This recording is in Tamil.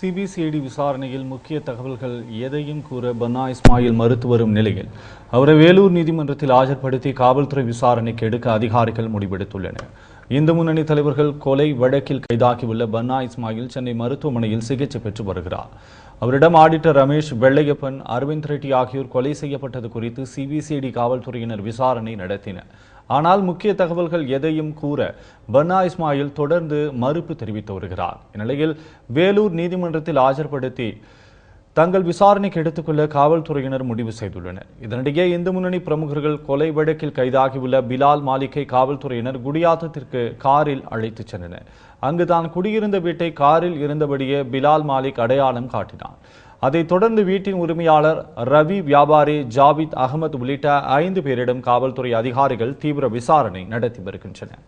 சிபிசிஐடி விசாரணையில் முக்கிய தகவல்கள் எதையும் கூற பன்னா இஸ்மாயில் மறுத்து வரும் நிலையில். அவரை வேலூர் நீதிமன்றத்தில் ஆஜர்படுத்தி காவல்துறை விசாரணைக்கு எடுக்க அதிகாரிகள் முடிவெடுத்துள்ளனர். இந்து முன்னணி தலைவர்கள் கொலை வழக்கில் கைதாகியுள்ள பன்னா இஸ்மாயில் சென்னை மருத்துவமனையில் சிகிச்சை பெற்று வருகிறார். அவரிடம் ஆடிட்டர் ரமேஷ் வெள்ளையப்பன் அரவிந்த் ரெட்டி ஆகியோர் கொலை செய்யப்பட்டது குறித்து சிபிசிஐடி காவல்துறையினர் விசாரணை நடத்தினர். ஆனால் முக்கிய தகவல்கள் எதையும் கூற பன்னா இஸ்மாயில் தொடர்ந்து மறுப்பு தெரிவித்து வருகிறார். இந்நிலையில் வேலூர் நீதிமன்றத்தில் ஆஜர்படுத்தி தங்கள் விசாரணைக்கு எடுத்துக்கொள்ள காவல்துறையினர் முடிவு செய்துள்ளனர். இதனிடையே இந்து முன்னணி பிரமுகர்கள் கொலை வழக்கில் கைதாகியுள்ள பிலால் மாலிக்கை காவல்துறையினர் குடியாத்தத்திற்கு காரில் அழைத்துச் சென்றனர். அங்கு தான் குடியிருந்த வீட்டை காரில் இருந்தபடியே பிலால் மாலிக் அடையாளம் காட்டினார். அதைத் தொடர்ந்து வீட்டின் உரிமையாளர் ரவி வியாபாரி ஜாவித் அகமது உள்ளிட்ட ஐந்து பேரிடம் காவல்துறை அதிகாரிகள் தீவிர விசாரணை நடத்தி வருகின்றனர்.